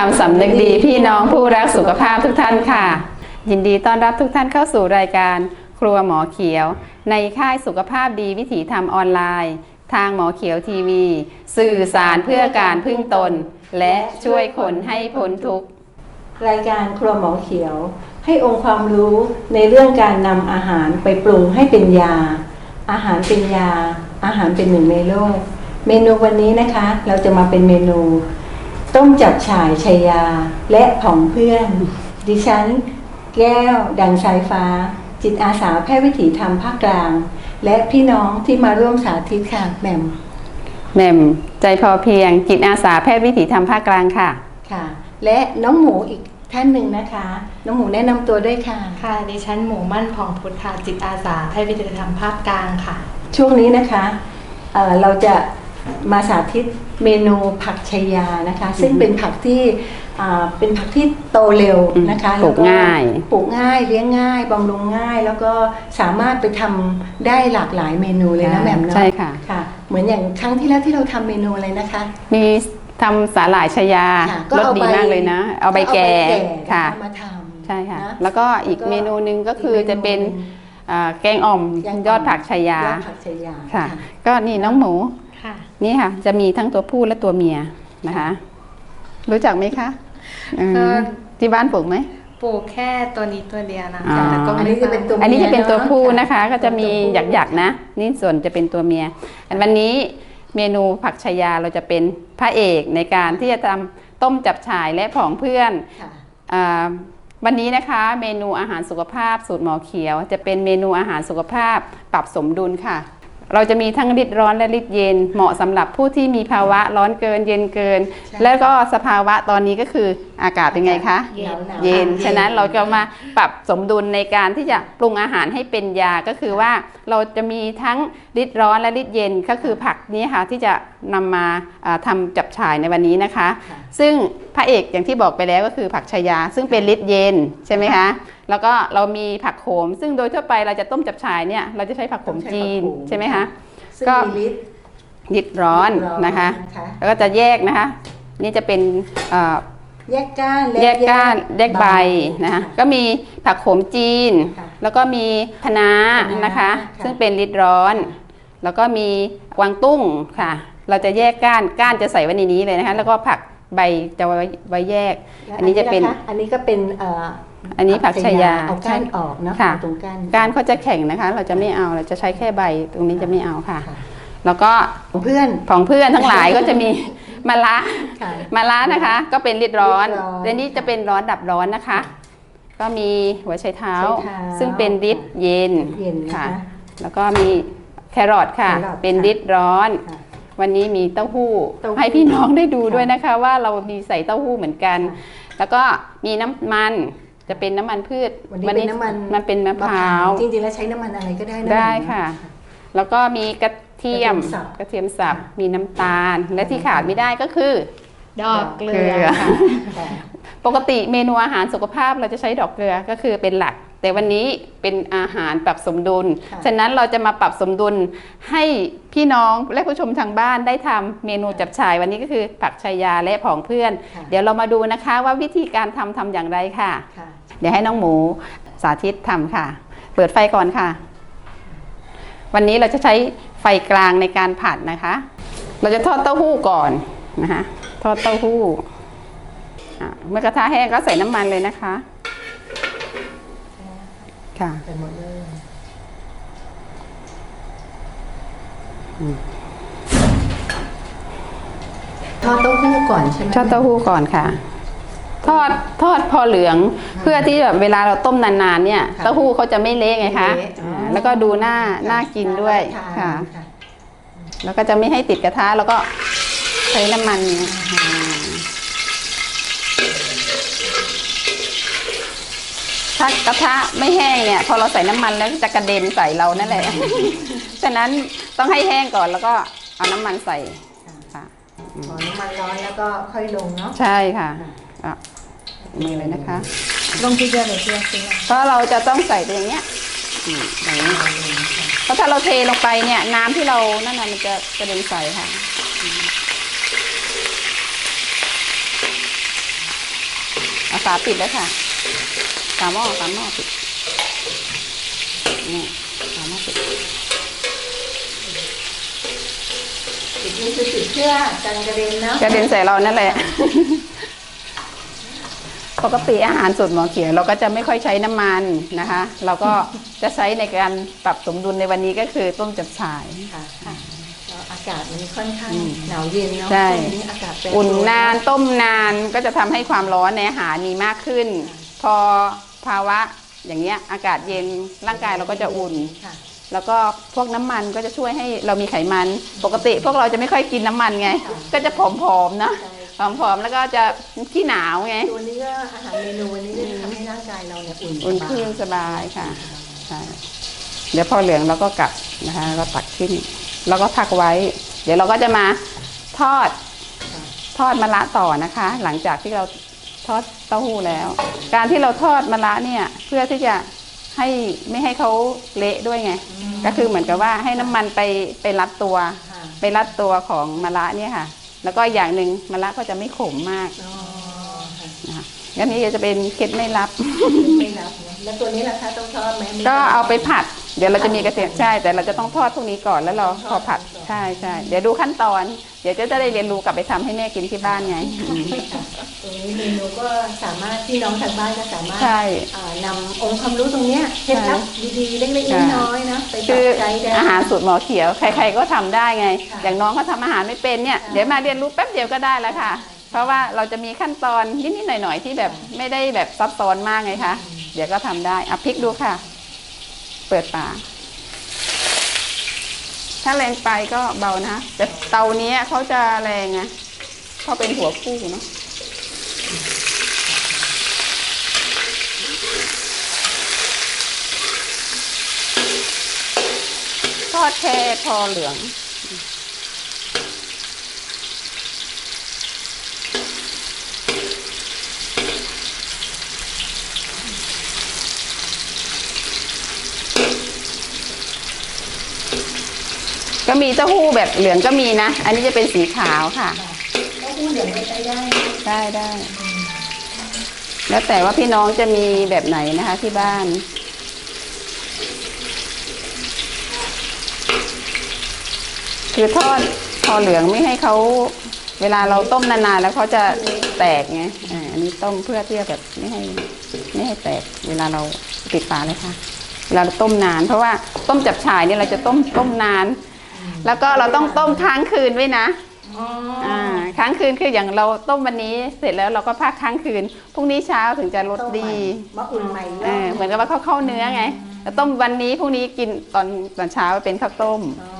ริญธรรมสำนึกดีพี่น้องผู้รักสุขภาพทุกท่านค่ะ ยินดีต้อนรับทุกท่านเข้าสู่รายการ ครัวหมอเขียว ในค่ายสุขภาพดีวิถีธรรมออนไลน์ ทางหมอเขียวทีวี สื่อสารเพื่อการพึ่งตน และช่วยคนให้พ้นทุกข์รายการครัวหมอเขียว ให้องค์ความรู้ในเรื่องการนำอาหารไปปรุงให้เป็นยา อาหารเป็นยา อาหารเป็นหนึ่งในโลก เมนูวันนี้นะคะ เราจะมาเป็นเมนู ต้มจับฉ่ายชัยยาและผองเพื่อน ดิฉัน แก้ว ดังสายฟ้า จิตอาสาแพทย์วิถีธรรมภาคกลาง และพี่น้องที่มาร่วมสาธิตค่ะแหม่มแหม่มใจพอเพียง จิตอาสาแพทย์วิถีธรรมภาคกลางค่ะ ค่ะ และน้องหมูอีกท่านหนึ่งนะคะ น้องหมูแนะนำตัวด้วยค่ะ ค่ะดิฉันหมูมั่นผ่องพุทธค่ะจิตอาสาแพทย์วิทยาธรรมภาคกลางค่ะ ช่วงนี้นะคะเอ่อเราจะ มาสาธิตเมนูผักชายานะคะ ซึ่งเป็นผักที่อ่าเป็นผักที่โตเร็วนะคะปลูกแวง่ายปลูกง่ายเลี้ยงง่ายบำรุงง่าย แล้วก็สามารถไปทำได้หลากหลายเมนูเลยนะแหม่มเนาะใช่ค่ะค่ะ เหมือนอย่างครั้งที่แล้วที่เราทำเมนูอะไรนะคะ มีทำสาหร่ายชายาค่ะรสดีมากเลยนะ เอาใบแก่ก็ค่ะเอามาทำใช่ค่ะนแล้วก็อีกแล้วก็เมนูหนึ่งก็คืออีกเมนูจะเป็นอ่าแกงอ่อมแกงอ่อมยอดผักชายายอดผักชายาค่ะ ก็นี่น้องหมูค่ะ นี่ค่ะ จะมีทั้งตัวผู้และตัวเมียนะคะ รู้จักไหมคะอืมก็ที่บ้านปลูกไหมปลูกแค่ตัวนี้ตัวเดียวนะอ๋อคะแต่ก็อันไม่นี้จะเป็นตัวอันนี้จะเป็นตัวผู้นะคะ ก็จะมีตัวผู้หยักๆนะ นี่ส่วนจะเป็นตัวเมีย อันวันนี้เมนูผักชายาเราจะเป็นพระเอกในการที่จะทำต้มจับฉ่ายและผองเพื่อนค่ะอ่าวันนี้นะคะเมนูอาหารสุขภาพสูตรหมอเขียว จะเป็นเมนูอาหารสุขภาพปรับสมดุลค่ะ เราจะมีทั้งริดร้อนและริดเย็น เหมาะสำหรับผู้ที่มีภาวะร้อนเกินเย็นเกินใช่แล้วก็สภาวะตอนนี้ก็คืออากาศเป็นไงคะเย็นหนาวเย็นเย็น ฉะนั้นเราจะมาปรับสมดุลในการที่จะปรุงอาหารให้เป็นยาก็คือว่าเราจะมีทั้งริดร้อนและริดเย็นก็คือผักนี้ค่ะที่จะนำมาอ่าทำจับฉ่ายในวันนี้นะคะค่ะซึ่งพระเอกอย่างที่บอกไปแล้วก็คือผักชายา ซึ่งเป็นฤทธิ์เย็นใช่ไหมคะ แล้วก็เรามีผักโขม ซึ่งโดยทั่วไปเราจะต้มจับฉ่ายเนี่ยเราจะใช้ผักโขมจีนใช่ไหมคะซึ่งก็มีฤทธิ์ฤทธิ์ร้อนนะคะนะคะ แล้วก็จะแยกนะคะ นี่จะเป็นเอ่อแยกก้านและแยกก้านแยกใบนะคะก็มีผักโขมจีนค่ะแล้วก็มีคะน้าคะน้านะคะค่ะซึ่งเป็นฤทธิ์ร้อน แล้วก็มีกวางตุ้งค่ะ เราจะแยกก้านก้านจะใส่ไว้ในนี้เลยนะคะ แล้วก็ผักใบจะไว้ไว้แยกและอันนี้จะเป็นคอันนี้ก็เป็นเอ่ออันนี้ผักชายาเอาก้านออกเนาะค่ะเอาตรงก้านก้านเขาจะแข็งนะคะ เราจะไม่เอาเราจะใช้แค่ใบตรงนี้จะไม่เอาค่ะค่ะแล้วก็เพื่อนของเพื่อนทั้งหลายก็จะมีมะละค่ะมะละนะคะ ก็เป็นฤทธิ์ร้อนฤทธิ์ร้อนและนี่จะเป็นร้อนดับร้อนนะคะ ก็มีหัวไชเท้าไชเท้าซึ่งเป็นฤทธิ์เย็นเย็นนะคะแล้วก็มีแครอทค่ะแครอทเป็นค่ะฤทธิ์ร้อนค่ะวันนี้มีเต้าหู้เต้าหู้ให้พี่น้องได้ดูค่ะด้วยนะคะ ว่าเรามีใส่เต้าหู้เหมือนกันค่ะแล้วก็มีน้ำมัน จะเป็นน้ำมันพืชวันนี้เป็นน้ำมันมันเป็นมะพร้าวจริงๆแล้วใช้น้ำมันอะไรก็ได้นะได้ค่ะ แล้วก็มีกระเทียมกระเทียมสับกระเทียมสับค่ะมีน้ำตาลและที่ขาดไม่ได้ก็คือ ดอกเกลืเกลืออค่ะค่ะปกติเมนูอาหารสุขภาพเราจะใช้ดอกเกลือก็คือเป็นหลัก แต่วันนี้เป็นอาหารปรับสมดุลค่ะฉะนั้นเราจะมาปรับสมดุลให้พี่น้องและผู้ชมทางบ้านได้ทำเมนูจับฉ่ายวันนี้ก็คือผักชายาและผองเพื่อนค่ะเดี๋ยวเรามาดูนะคะว่าวิธีการทำทำอย่างไรค่ะค่ะ เดี๋ยวให้น้องหมูสาธิตทำค่ะ เปิดไฟก่อนค่ะ วันนี้เราจะใช้ไฟกลางในการผัดนะคะ เราจะทอดเต้าหู้ก่อนนะคะทอดเต้าหู้อะเมื่อกระทะแห้งก็ใส่น้ำมันเลยนะคะ ค่ะเป็นหมดเลยทอดเต้าหู้ก่อนใช่ไหมทอดเต้าหู้ก่อนค่ะ ทอดทอดพอเหลือง เพื่อที่แบบเวลาเราต้มนานๆเนี่ยค่ะเต้าหู้เขาจะไม่เละไงคะเละอ๋ออ่าแล้วก็ดูน่าน่ากินด้วยน่ารับประค่ะทานแล้วก็จะไม่ให้ติดกระทะแล้วก็ใช้น้ำมันเนี่ยอ่าถ้ากระทะไม่แห้งเนี่ย พอเราใส่น้ำมันแล้วจะกระเด็นใส่เรานั่นแหละ ฉะนั้นต้องให้แห้งก่อนแล้วก็เอาน้ำมันใส่ค่ะพอน้ำมันร้อนแล้วก็ค่อยลงเนาะ ใช่ค่ะอะ มือเลยนะคะ ลงทีเดียวเลยเพื่อนซื้อเพราะเราจะต้องใส่ไปอย่างเงี้ยอืมอย่างนี้เพราะถ้าเราเทลงไปเนี่ยน้ำที่เรานั่นน่ะมันจะกระเด็นใส่ค่ะอืมเอาฝาปิดแล้วค่ะฝาหม้อฝาหม้อปิดนี่ฝาหม้อปิดจุดนี้คือจุดเพื่อกันกระเด็นเนาะกระเด็นใส่เรานั่นแหละ ปกติอาหารสูตรหมอเขียวเราก็จะไม่ค่อยใช้น้ำมันนะคะ เราก็จะใช้ในการปรับสมดุลในวันนี้ก็คือต้มจับฉ่าย ค่ะค่ะแล้วอากาศมันค่อนข้างอืมหนาวเย็นเนาะใช่ ช่วงนี้อากาศแปรปรวอุ่นนานต้มนานก็จะทำให้ความร้อนในอาหารมีมากขึ้น พอภาวะอย่างเงี้ยอากาศเย็นร่างกายเราก็จะอุ่น ค่ะ แล้วก็พวกน้ำมันก็จะช่วยให้เรามีไขมัน ปกติพวกเราจะไม่ค่อยกินน้ำมันไง ก็จะผอมๆนะ ผอมๆแล้วก็จะขี้หนาวไง ตัวนี้ก็อาหารเมนูวันนี้ก็จะทำให้ร่างกายเราเนี่ยอุ่นอุ่นสบายขึ้นสบายค่ะใช่เดี๋ยวพอเหลืองเราก็กลับนะคะแล้วก็ตักขึ้น แล้วก็พักไว้ เดี๋ยวเราก็จะมาทอด ทอดมะระต่อนะคะ หลังจากที่เราทอดเต้าหู้แล้ว การที่เราทอดมะระเนี่ย เพื่อที่จะให้ไม่ให้เขาเละด้วยไง ก็คือเหมือนกับว่าให้น้ำมันไปไปรัดตัวค่ะไปรัดตัวของมะระเนี่ยค่ะ แล้วก็อย่างหนึ่งมะระก็จะไม่ขมมากอ๋อค่ะนะคะงั้นนี้จะเป็นเคล็ดไม่ลับ ไม่รับนะแล้วตัวนี้ล่ะคะต้องทอดไหมมีก็เอาไปผัด เดี๋ยวเราจะมีกระเทียมใช่ แต่เราจะต้องทอดพวกนี้ก่อนแล้วเราพอผัดใช่ใช่เดี๋ยวดูขั้นตอน เดี๋ยวจะได้เรียนรู้กลับไปทำให้แม่กินที่บ้านไงอืมตรงนี้เมนูก็สามารถพี่น้องทางบ้านก็สามารถใช่อ่านำองค์ความรู้ตรงเนี้ยเคล็ดลับดีๆเล็กใช่ๆน้อยๆนะไปปคืรัอบใช้ได้อาหารสูตรหมอเขียวใคร ๆก็ทำได้ไงค่ะอย่างน้องเขาทำอาหารไม่เป็นเนี่ยเดี๋ยวมาเรียนรู้แป๊บเดียวก็ได้แล้วค่ะ เพราะว่าเราจะมีขั้นตอนนิดๆหน่อยๆที่แบบไม่ได้แบบซับซ้อนมากไงคะเดี๋ยวก็ทำได้อะพลิกดูค่ะ เปิดฝาถ้าแรงไปก็เบานะ แต่เตาเนี้ยเขาจะแรงไงเขาเป็นหัวคู่เนาะทอดแค่พอเหลือง ก็มีเต้าหู้แบบเหลืองก็มีนะ อันนี้จะเป็นสีขาวค่ะเต้าหู้เหลืองก็ใช้ได้ได้ได้ แล้วแต่ว่าพี่น้องจะมีแบบไหนนะคะ ที่บ้านคือทอดพอเหลืองไม่ให้เขาเวลาเราต้มนานๆแล้วเขาจะแตกไงอ่าอันนี้ต้มเพื่อที่จะแบบไม่ให้ไม่ให้แตก เวลาเราปิดฝาเลยค่ะ เวลาเราต้มนาน เพราะว่าต้มจับฉ่ายเนี่ยเราจะต้มต้มนาน แล้วก็เราต้องต้มค้างคืนไว้นะอ๋ออ่าค้างคืนคืออย่างเราต้มวันนี้เสร็จแล้วเราก็พักค้างคืนพรุ่งนี้เช้าถึงจะรสต้มใหม่ดีมาอุ่นใหม่อีกรเออบอเหมือนกับว่าเขาเข้าเนื้อไงแล้วต้มวันนี้พรุ่งนี้กินตอนตอนเช้าเป็นข้าวต้มอ๋อ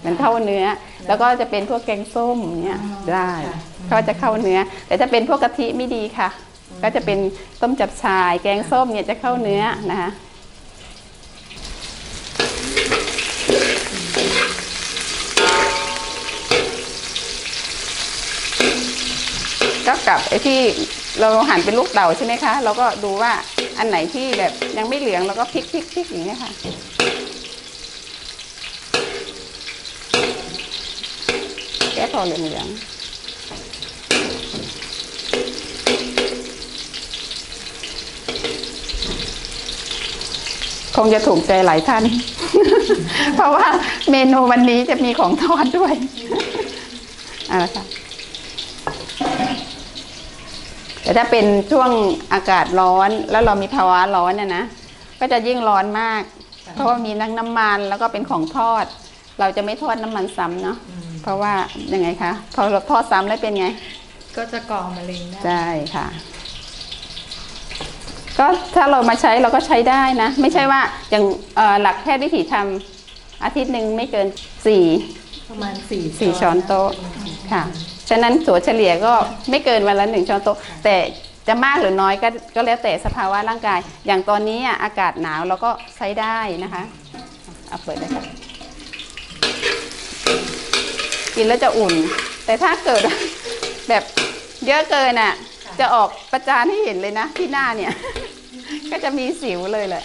เหมือนเข้าเนื้อ แล้วก็จะเป็นพวกแกงส้มเนี้ยได้ค่ะเขาจะเข้าเนื้อ แต่ถ้าเป็นพวกกะทิไม่ดีค่ะ ก็จะเป็นต้มจับชาย แกงส้มเนี่ยจะเข้าเนื้อนะคะ ก็กับไอ้ที่เราหั่นเป็นลูกเต๋าใช่ไหมคะ เราก็ดูว่าอันไหนที่แบบยังไม่เหลืองเราก็พลิกพลิกพลิกอย่างนี้ค่ะแค่พอเหลืองๆคงจะถูกใจหลายท่าน เพราะว่าเมนูวันนี้จะมีของทอดด้วย เอาละค่ะ แต่ ถ้าเป็นช่วงอากาศร้อนแล้วเรามีภาวะร้อนเนี่ยนะก็จะยิ่งร้อนมาก เพราะว่ามีนักน้ำมันแล้วก็เป็นของทอด เราจะไม่ทอดน้ำมันซ้ำเนาะเพราะว่ายังไงคะพอเราทอดซ้ำแล้วเป็นไง ก็จะก่อมะเร็งได้ใช่ค่ะ ก็ถ้าเรามาใช้เราก็ใช้ได้นะ ไม่ใช่ว่าอย่างเอ่อหลักแพทย์วิถีทำอาทิตย์หนึ่งไม่เกินสี่ประมาณสี่สี่ช้อนโต๊ะค่ะฉะนั้นตัวเฉลี่ยก็ไม่เกินวันละหนึ่งช้อนโต๊ะแต่จะมากหรือน้อยก็ก็แล้วแต่สภาวะร่างกาย อย่างตอนนี้อะอากาศหนาวเราก็ใช้ได้นะคะเอาเปิดเลยค่ะกินแล้วจะอุ่น แต่ถ้าเกิดแบบเยอะเกินอะ จะออกประจานให้เห็นเลยนะ ที่หน้าเนี่ย ก็จะมีสิวเลยแหละ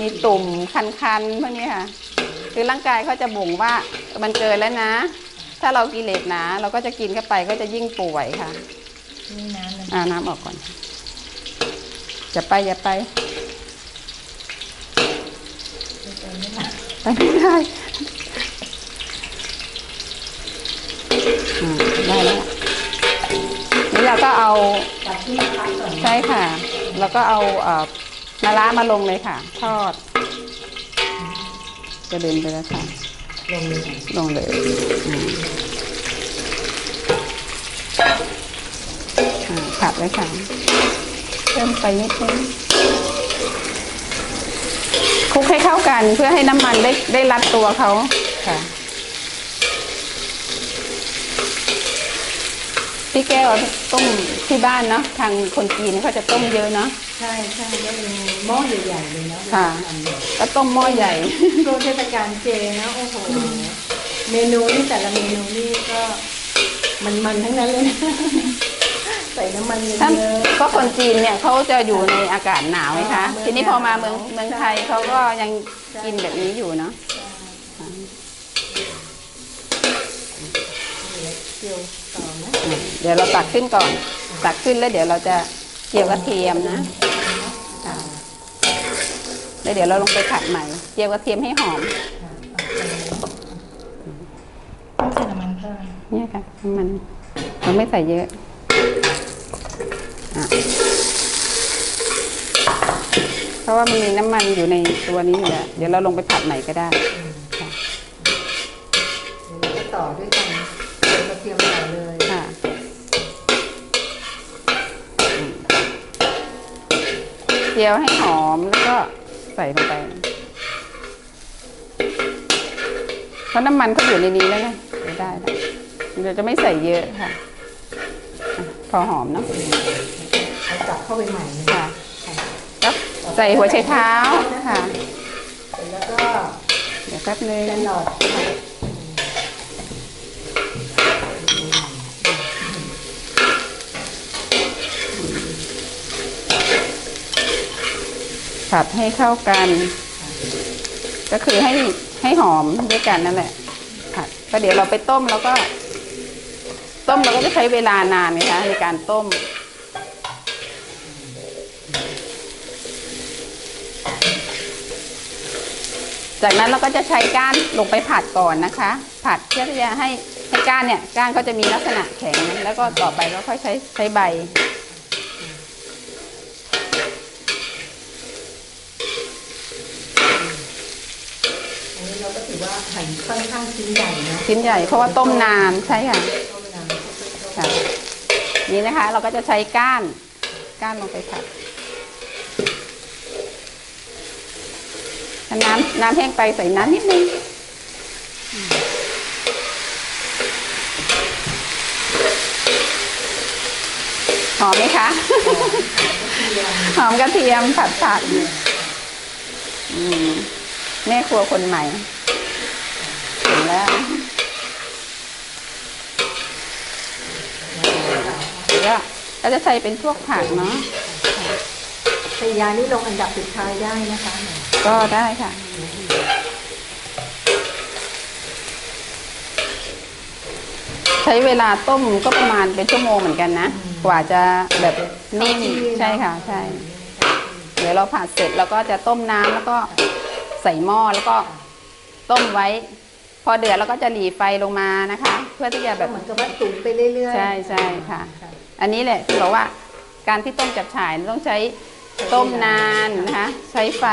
มีตุ่มคันๆพวกนี้ค่ะ คือร่างกายเขาจะบ่งว่ามันเกินแล้วนะ ถ้าเรากิเลสหนาเราก็จะกินเข้าไปก็จะยิ่งป่วยค่ะนี่น้ำหนึ่งอาน้ำออกก่อนอย่าไปอย่าไปไปไม่ได้อ่าได้แล้วนี่เราก็เอาตัดที่พักก่อนใช่ค่ะ แล้วก็เอาเอ่อมะระมาลงเลยค่ะ ทอดกระเด็นไปแล้วค่ะ ลงเลยลงเลยอืมอ่าผัดเลยค่ะเพิ่มไปนิดนึงคลุกให้เข้ากันเพื่อให้น้ำมันได้ได้รัดตัวเขาค่ะพี่แก้วต้มที่บ้านเนาะทางคนจีนเขาจะต้มเยอะเนาะ ใช่ใช่ก็เป็นหม้อใหญ่ๆเลยเนาะค่ะ ก็ต้มหม้อใหญ่ช่วงเทศกาลเจนะโอ้โหเมนูนี่แต่ละเมนูนี่ก็มันๆทั้งนั้นเลยนะใส่น้ำมันเยถ้าอะก็คนจีนเนี่ยเขาจะอยู่ในอากาศหนาวไหมคะอ่าทีนี้พอมาเมืองเมืเมือองงหนาวไทยเขาก็ยังใช่กินแบบนี้อยู่เนาะเจียวต่อนะอะเดี๋ยวเราตักขึ้นก่อน ตักขึ้นแล้วเดี๋ยวเราจะเจียวกระเทียมนะค่ะ แล้วเดี๋ยวเราลงไปผัดใหม่ เจียวกระเทียมให้หอมต้องใส่น้ำมันเพิ่มเนี่ยค่ะน้ำมันเราไม่ใส่เยอะอะเพราะว่ามันมีน้ำมันอยู่ในตัวนี้อยู่แล้วเดี๋ยวเราลงไปผัดใหม่ก็ได้ค่ะเดี๋ยวเราก็ต่อด้วยกันเจียวกระเทียมต่อเลยค่ะอืมเจียวให้หอมแล้วก็ ใส่ลงไป เพราะน้ำมันก็อยู่ในนี้แล้วไงเดี๋ยวได้แล้วเดี๋ยวจะไม่ใส่เยอะค่ะอะพอหอมเนาะเอากลับเข้าไปใหม่นะค่ะแล้วใส่หัวไชเท้าค่ะเสร็จแล้วก็ เดี๋ยวแป๊บนึงแครอท ผัดให้เข้ากัน ก็คือให้ให้หอมด้วยกันนั่นแหละผัดก็เดี๋ยวเราไปต้มแล้วก็ ต้มเราก็จะใช้เวลานานไงคะในการต้ม จากนั้นเราก็จะใช้ก้านลงไปผัดก่อนนะคะ ผัดเพื่อที่จะให้ให้ก้านเนี่ยก้านก็จะมีลักษณะแข็งแล้วก็ต่อไปก็ค่อยใช้ใช้ใบ อันนี้เราก็ ถือว่าหั่นค่อนข้างชิ้นใหญ่เนาะชิ้นใหญ่เพราะว่าต้มนานใช่ค่ะต้มนานค่ะนี่นะคะ เราก็จะใช้ก้านก้านลงไปผัดถ้าน้ำน้ำแห้งไปใส่น้ำนิดนึงอืมหอมไหมคะหอมกระเทียมผัดผัดอืมแม่ครัวคนใหม่ถึงแล้ว ก็ ก็จะใส่เป็นพวกผักเนาะชายานี่ลงอันดับสุดท้ายได้นะคะ ก็ได้ค่ะ ใช้เวลาต้มก็ประมาณเป็นชั่วโมงเหมือนกันนะ กว่าจะแบบนิ่มใช่ค่ะ ใช่ เดี๋ยวเราผัดเสร็จแล้วก็จะต้มน้ำแล้วก็ใส่หม้อแล้วก็ต้มไว้ พอเดือดแล้วก็จะหลีไฟลงมานะคะ เพื่อที่จะแบแบบบเหมือนกับว่าตุ๋นไปเรื่อยๆ ใช่ใช่ค่ะ อันนี้แหละที่บอกว่าการที่ต้มจับฉ่ายต้องใช้ต้มนานนะคะ ใช้ไฟ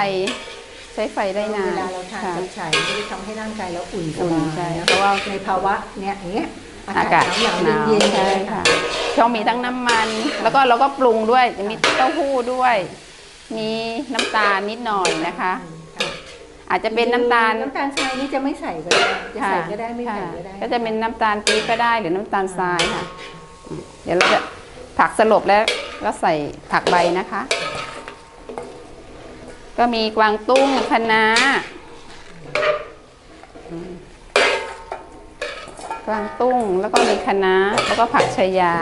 ใช้ไฟได้นานเวลาเราทานค่ะกระชายไม่ได้ทำให้ร่างกายเราอุ่นสอุ่นบายใช่นะเพราะว่าในภาวะเนี้ยอย่างเงี้ยอาอากาาศศหนาวหนาวๆเย็นๆใช่เลยค่ะค่ะช่องมีทั้งน้ำมัน แล้วก็เราก็ปรุงด้วยจะมีเต้าหู้ด้วย มีน้ำตาลนิดหน่อยนะคะ อาจจะเป็นน้ำตาลน้ำตาลทรายนี่จะไม่ใส่ก็ได้จะใส่ก็ได้ไม่ใส่ก็ได้ค่ะก็จะเป็นน้ำตาลปี๊บก็ได้หรือน้ำตาลทรายค่ะอืมเดี๋ยวเราจะผักสลบแล้วก็ใส่ผักใบนะคะ ก็มีกวางตุ้งคะน้าอืมกวางตุ้งแล้วก็มีคะน้าแล้วก็ผักชายา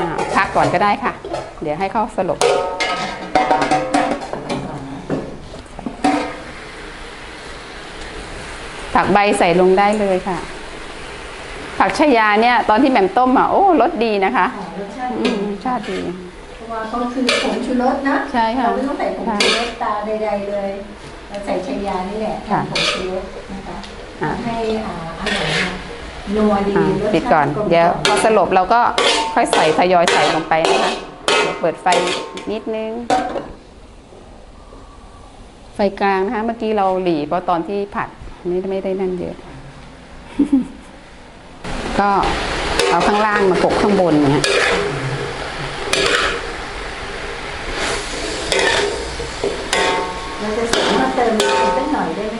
อ่าพั กก่อนก็ได้ค่ะ เดี๋ยวให้เขาสลบผักใบใส่ลงได้เลยค่ะ ผักชายาเนี่ย ตอนที่แหม่มต้มอะโอ้รสดีนะคะรสชาติอืดีมชาติดีเพราะว่าเขาคือผงชูรสนะใช่ค่ะเราไม่ต้องใส่ผงชูรสตาใดๆเลยเราใส่ชายานี่แหละค่ะผงชูรสนะคะอะทำให้อ่าอาหาร นัวดีอ่ารสชาติปิดก่อนลมเดี๋ยวกพล่ออมสลบเราก็ค่อยใส่ทยอยใส่ลงไปนะคะเดี๋ยวเปิดไฟนิดนึง ไฟกลางนะคะ เมื่อกี้เราหลีเพราะตอนที่ผัดไม่ไม่ได้นั่นเยอะ ก็เอาข้างล่างมากบข้างบนเนี่ย เราจะสามารถเติมน้ำสักหน่อยได้ไหมคะ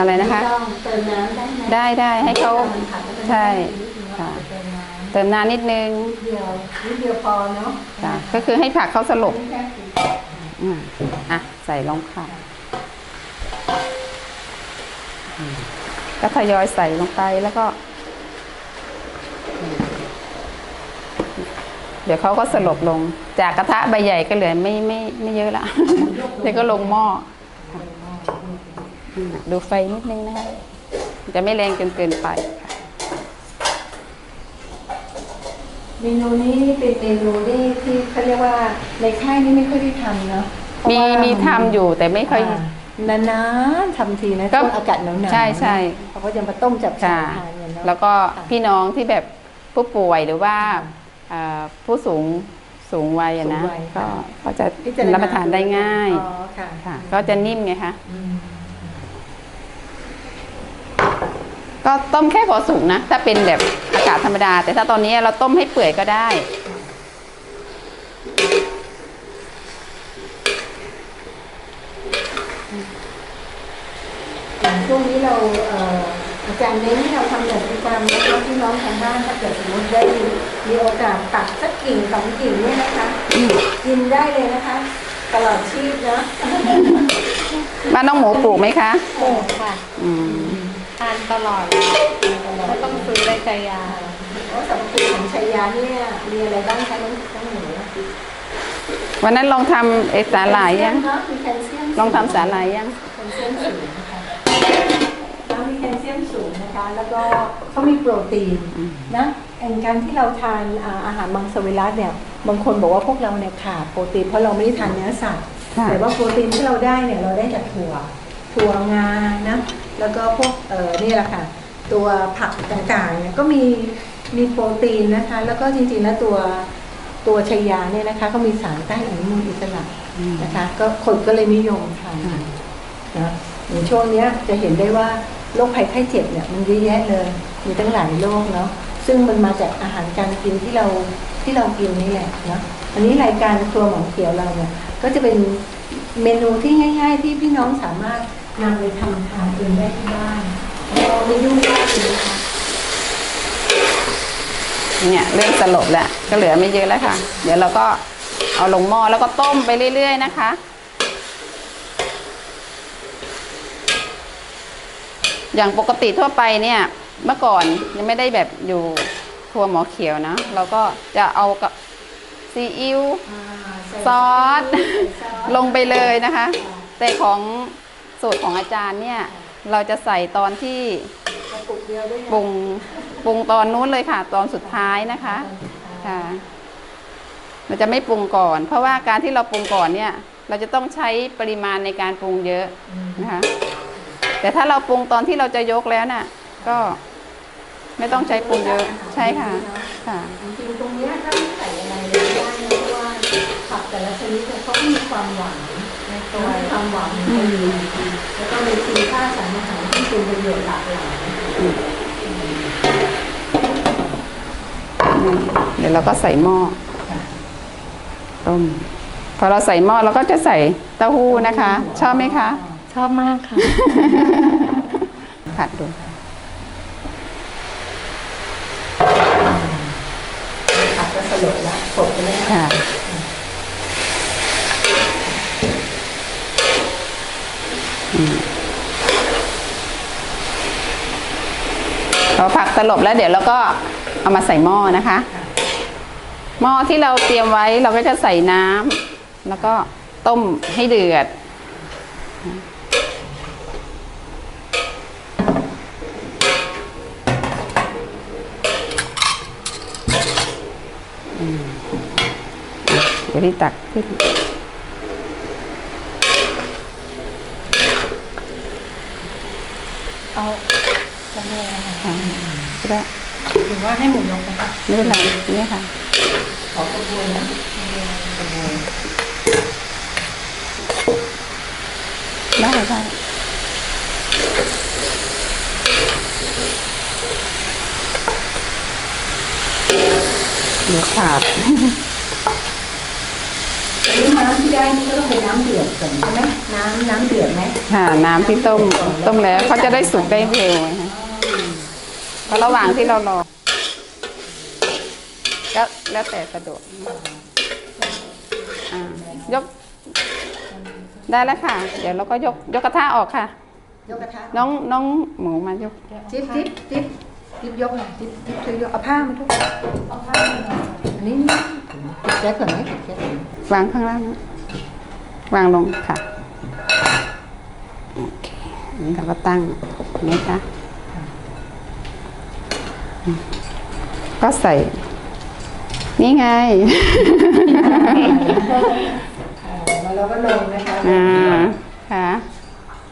อะไรนะคะม่ต้องเติมน้ำได้ไหมได้ได้ให้เขามันผัดแล้วมันใช่ค่ะค่ะเติมน้เติมน้ำนิดนึงำนิดเดียวนิดเดียวพอเนาะจ้ะก็คือให้ผักเขาสลบไม่แค่สิบอะอะใส่ลงค่ะอืมก็ทยอยใส่ลงไปแล้วก็ เดี๋ยวเขาก็สลบลง จากกระทะใบใหญ่ก็เหลือไม่ไม่ไม่เยอะละเดี๋ยวก็ลงหม้อค่ะอืม ดูไฟนิดนึงนะคะ จะไม่แรงจนเกินไปค่ะเมนูนี้เป็นเมนูที่ที่เขาเรียกว่าในค่ายนี่ไม่ค่อยได้ทำเนาะเพราะมีว่ามีทำอยู่แต่ไม่ค่อย นานๆทำทีนะก็ช่วงอากาศหนาวๆใช่ใช่ เขาก็จะมาต้มจับฉ่าค่ะ ยทานกันเนาะ แล้วก็พี่น้องที่แบบผู้ป่วยหรือว่าเอ่อผู้สูงสูงวัยอะนะสูงวัย ก็ค่ะก็จะพิจาณรับประทานได้ง่ายอ๋อค่ะค่ะ ก็จะนิ่มไงคะ อืม ก็ต้มแค่พอสุกนะ ถ้าเป็นแบบอากาศธรรมดา แต่ถ้าตอนนี้เราต้มให้เปื่อยก็ได้อย่างช่วงนี้เราเอ่ออาจารย์เน้นให้เราทำแบบประจำแล้วก็พี่น้องทางบ้านถ้าเกิดสมมติได้มีโอกาสตัดสักกิ่งสองกิ่งเนี่ยนะคะกินได้เลยนะคะ ตลอดชีพนะบ้านน้องหมูปลูกไหมคะปลูกค่ะ อืมทานตลอดไม่ต้องซื้อได้ใจยาเพราะสำคัญของชัยยาเนี่ยมีอะไรบ้างคะน้องน้องหนูวันนั้นลองทำเอกสารหลายยังเนาะมีแคลเซียมลองทำสาหร่ายยัง แคลเซียมสูงนะคะแล้วมีแคลเซียมสูงนะคะ แล้วก็เขามีโปรตีนนะแองการที่เราทานอ่าอาหารมังสวิรัตเนี่ย บางคนบอกว่าพวกเราเนี่ยขาดโปรตีนเพราะเราไม่ได้ทานเนื้อสัตว์ ค่ะ แต่ว่าโปรตีนที่เราได้เนี่ยเราได้จากถั่ว ถั่วงานะ แล้วก็พวกเอ่อนี่แหละค่ะ ตัวผักต่างๆเนี่ยก็มีมีโปรตีนนะคะ แล้วก็จริงๆแล้วตัวตัวชายาเนี่ยนะคะ ก็มีสารต้านอนุมูลอิสระนะคะ ก็คนก็เลยนิยมทานนะในช่วงเนี้ยจะเห็นได้ว่าโรคภัยไข้เจ็บเนี่ยมันเยอะแยะเลย มีตั้งหลายโรคเนาะซึ่งมันมาจากอาหารการกินที่เราที่เรากินนี่แหละเนาะอันนี้รายการครัวหมอเขียวเราเนี่ยก็จะเป็นเมนูที่ง่าย ๆ ที่พี่น้องสามารถ นำไปทำทานเองได้ที่บ้านแล้วก็ไม่ยุ่งยากเลยนะคะเนี่ยเริ่มสลบแล้วก็เหลือไม่เยอะแล้วค่ะ เดี๋ยวเราก็เอาลงหม้อแล้วก็ต้มไปเรื่อย ๆ นะคะ อย่างปกติทั่วไปเนี่ยเมื่อก่อนยังไม่ได้แบบอยู่ครัวหมอเขียวนะเราก็จะเอากับซีอิ๊วซอสลงไปเลยนะคะ แต่ของ สูตรของอาจารย์เนี่ยเราจะใส่ตอนที่กระปุกเดียวด้วยนะปรุงปรุงตอนนู้นเลยค่ะ ตอนสุดท้ายนะคะค่ะเราจะไม่ปรุงก่อน เพราะว่าการที่เราปรุงก่อนเนี่ย เราจะต้องใช้ปริมาณในการปรุงเยอะนะคะแต่ถ้าเราปรุงตอนที่เราจะยกแล้วน่ะ ก็ไม่ต้องใช้ปรุงเยอะใช่ค่ะค่ะจริงๆตรงเนี้ยถ้าไม่ใส่อะไรเลยได้นะเพราะว่าผักแต่ละชนิดเนี่ยเขาก็มีความหวานใน ตัวมีความหวานของเขาอยู่แล้วก็มีคุณค่าสารอาหารที่เป็นประโยชน์หลากหลายนี่เดี๋ยวเราก็ใส่หม้อต้มพอเราใส่หม้อเราก็จะใส่เต้าหู้นะคะ ชอบไหมคะ ชอบมากค่ะ ผัดดูผักก็สลดแล้วสดไปแล้วค่ะอืมพอผัก สลบแล้วเดี๋ยวเราก็เอามาใส่หม้อนะคะ หม้อที่เราเตรียมไว้เราก็จะใส่น้ำแล้วก็ต้มให้เดือดอืมเดี๋ยวพี่ตักขึ้น เอาจะเรียกอะไรคะ ค่ะก็ ได้หรือว่าให้หมูยกไหมคะไม่เป็นไรนี่ค่ะขอกระบวนนะกระบวนได้ได้เดี๋ยวขาดอันนี้น้ำที่ได้นี่ก็ต้องเป็นน้ำเดือดก่อนใช่ไหมน้ำน้ำเดือดไหมค่ะน้ำที่ต้มต้มแล้วเขาจะได้สุกได้เร็ว ไงคะเพราะระหว่างที่เรารอ ก็แล้วแต่สะดวกอ่ายก ได้แล้วค่ะ เดี๋ยวเราก็ยกยกกระทะออกค่ะ ยกกระทะน้องน้องหมูมายกจิ๊บจิ๊บจิ๊บจิ๊บยกหน่อยจิ๊บจิ๊บช่วยยกเอาผ้ามาทุกเอาผ้ามาหน่อยอันนี้นี่ติดแก๊สก่อนไหมติดแก๊สก่อนวางข้างล่างวางลงค่ะโอเคอันนี้เราก็ตั้งอย่างนี้ค่ะ ก็ใส่ นี่ไงแล้วเราก็ลงนะคะอ่าค่ะ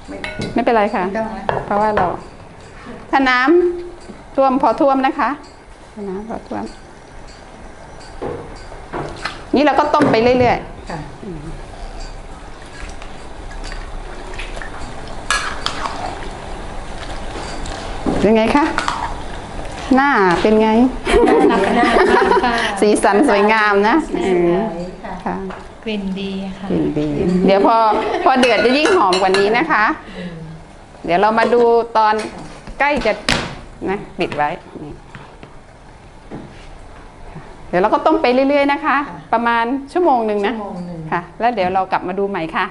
ไม่ไม่เป็นไรค่ะไม่ต้องนะเพราะว่าเรา ถ้าน้ำท่วมพอท่วมนะคะถ้าน้ำพอท่วม นี่เราก็ต้มไปเรื่อยค่ะๆเป็นไงคะ หน้าเป็นไง สีสันสวยงามนะสีอืสมวยค่ะค่ะกลิ่นดีค่ะกลิ่นดี เดี๋ยวพอพอเดือดจะยิ่งหอมกว่านี้นะคะ เดี๋ยวเรามาดูตอนใกล้จะนะปิดไว้นี่ค่ะเดี๋ยวเราก็ต้มไปเรื่อย ๆ นะคะ ประมาณชั่วโมงหนึ่งชั่นะวโมงหนึ่งค่ะ แล้วเดี๋ยวเรากลับมาดูใหม่ค่ะ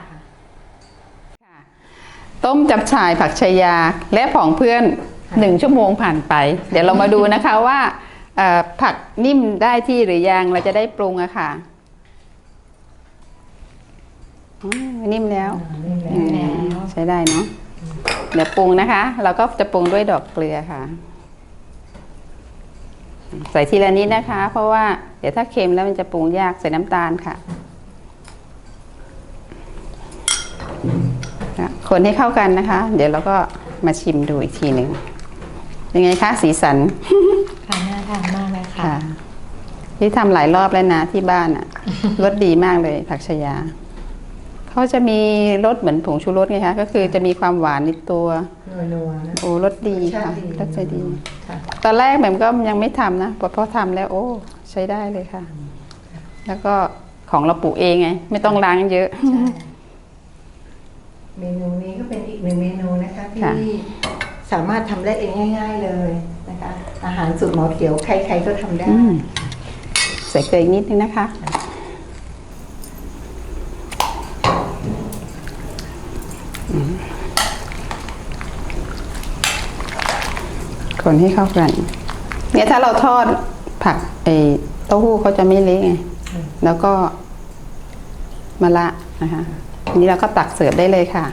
ค่ะ ต้มจับฉ่ายผักชายาและผองเพื่อน หนึ่งชั่วโมงผ่านไป เดี๋ยวเรามาดูนะคะว่าเอ่อผักนิ่มได้ที่หรือยังเราจะได้ปรุงอะค่ะอ๋อนิ่มแล้วนี่แหละอืมใช้ได้เนาะเดี๋ยวปรุงนะคะ เราก็จะปรุงด้วยดอกเกลือค่ะ ใส่ทีละนิดนะคะ เพราะว่าเดี๋ยวถ้าเค็มแล้วมันจะปรุงยากใส่น้ำตาลค่ะค่ะคนให้เข้ากันนะคะ เดี๋ยวเราก็มาชิมดูอีกทีหนึ่ง ยังไงคะสีสันค่ะน่าทานมากเลยค่ะค่ะ ที่ทำหลายรอบแล้วนะที่บ้านอะรสดีมากเลยผักชายาเขาจะมีรสเหมือนผงชูรสไงคะก็คือจะมีความหวานในตัว นัวๆนะ โอ้รสดีรสชาค่ะติดีรสจะดี ค่ะ ตอนแรกแหม่มก็ยังไม่ทำนะพอพอทำแล้ว โอ้ ใช้ได้เลยค่ะ แล้วก็ของเราปลูกเองไง ไม่ต้องล้างเยอะ ใช่เมนูนี้ก็เป็นอีกหนึ่งเมนูนะคะ ที่ค่ะ สามารถทำได้เองง่าย ๆเลยนะคะ อาหารสูตรหมอเขียวใครๆก็ทำได้ อืมใส่เกลืออีกนิดนึงนะคะอืมคนให้เข้ากัน เนี่ยถ้าเราทอดผักไอเต้าหู้เขาจะไม่เละไงอืมแล้วก็มะระนะคะอันนี้เราก็ตักเสิร์ฟได้เลยค่ะ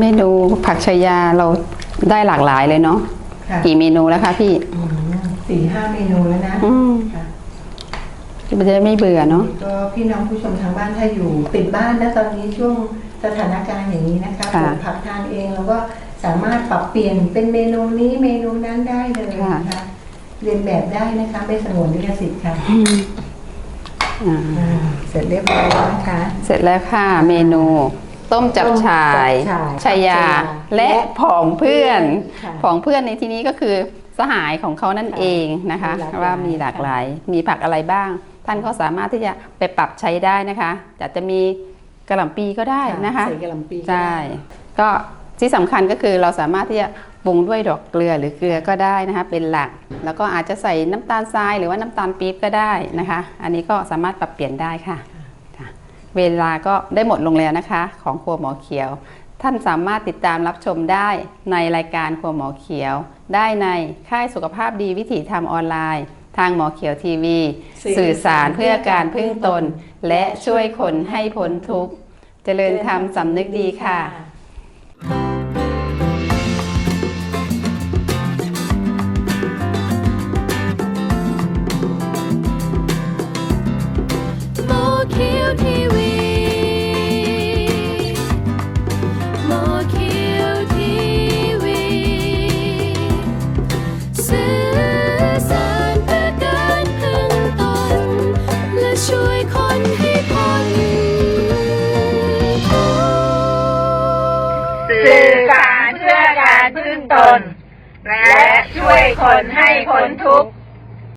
เมนูผักชายาเราได้หลากหลายเลยเนาะค่ะกี่เมนูแล้วคะพี่ อืมสี่ห้าเมนูแล้วนะอืมค่ะมันจะได้ไม่เบื่อเนาะ ก็พี่น้องผู้ชมทางบ้านถ้าอยู่ติดบ้านนะตอนนี้ช่วงสถานการณ์อย่างนี้นะคะปค่ะ ลูกผักทานเองแล้วก็ สามารถปรับเปลี่ยนเป็นเมนูนี้เมนูนั้นได้เลยนะคะเรียนแบบได้นะคะไม่สงวนลิขสิทธิ์ค่ะอ่าอ่าเสร็จเรียบร้อยแล้วนะคะ เสร็จแล้วค่ะ เมนู ต้มจับฉ่ายต้มจับฉ่ายชายา และผองเพื่อนค่ะผองเพื่อนในที่นี้ก็คือสหายของเขานั่นค่ะเองนะคะ มีหลากหลาย ว่ามีหลากหลาย มีผักอะไรบ้าง ท่านก็สามารถที่จะไปปรับใช้ได้นะคะอาจจะมีกระหล่ำปีก็ได้นะคะ ใส่กระหล่ำปีก็ใช่ได้ก็ ที่สำคัญก็คือเราสามารถที่จะปรุงด้วยดอกเกลือหรือเกลือก็ได้นะคะเป็นหลัก แล้วก็อาจจะใส่น้ำตาลทรายหรือว่าน้ำตาลปี๊บก็ได้นะคะ อันนี้ก็สามารถปรับเปลี่ยนได้ค่ะค่ะ เวลาก็ได้หมดลงแล้วนะคะ ของครัวหมอเขียว ท่านสามารถติดตามรับชมได้ในรายการครัวหมอเขียว ได้ในค่ายสุขภาพดีวิถีธรรมออนไลน์ ทางหมอเขียวทีวี สื่อสารเพื่อการพึ่งตน และช่วยคนให้พ้นทุกข์เจริญธรรมสำนึกดีค่ะ